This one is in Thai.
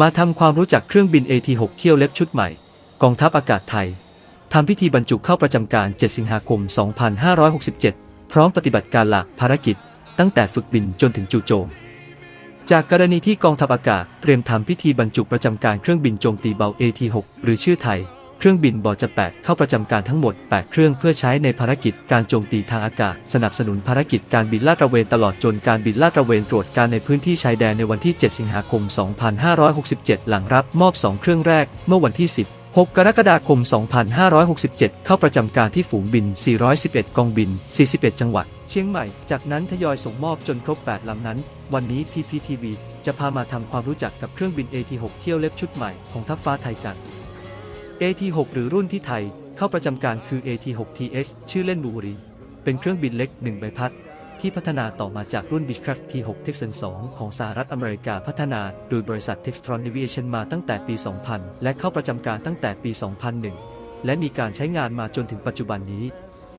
มาทำความรู้จักเครื่องบิน AT6 เที่ยวเล็บชุดใหม่ กองทัพอากาศไทยทำพิธีบรรจุเข้าประจำการ 7 สิงหาคม 2567 พร้อมปฏิบัติการหลักภารกิจ ตั้งแต่ฝึกบินจนถึงจู่โจม จากกรณีที่กองทัพอากาศเตรียมทำพิธีบรรจุประจำการเครื่องบินโจมตีเบา AT6 หรือชื่อไทย เครื่องบินบอจะ8เข้าประจำการทั้งหมด 8 เครื่องเพื่อใช้ในภารกิจการโจมตีทางอากาศ สนับสนุนภารกิจการบินลาดตระเวนตลอดจนการบินลาดตระเวนตรวจการในพื้นที่ชายแดนในวันที่ 7 สิงหาคม 2567 หลังรับมอบ 2 เครื่องแรก เมื่อวันที่ 10 6 กรกฎาคม 2567 เข้าประจำการที่ฝูงบิน 411 กองบิน 41 จังหวัด เชียงใหม่ จากนั้นทยอยส่งมอบจนครบ 8 ลำนั้น วันนี้ PPTV จะพามาทำความรู้จักกับเครื่องบิน AT6 เที่ยวเล็บชุดใหม่ของทัพฟ้าไทยกัน AT6 หรือรุ่นที่ไทยเข้าประจำการคือ AT6TH ชื่อเล่นบูรี เป็นเครื่องบินเล็ก1ใบพัด ที่พัฒนาต่อมาจากรุ่น Beechcraft T6 Texan 2 ของสหรัฐอเมริกาพัฒนาโดยบริษัท Textron Aviation มาตั้งแต่ปี 2000 และเข้าประจำการตั้งแต่ปี 2001 และมีการใช้งานมาจนถึงปัจจุบันนี้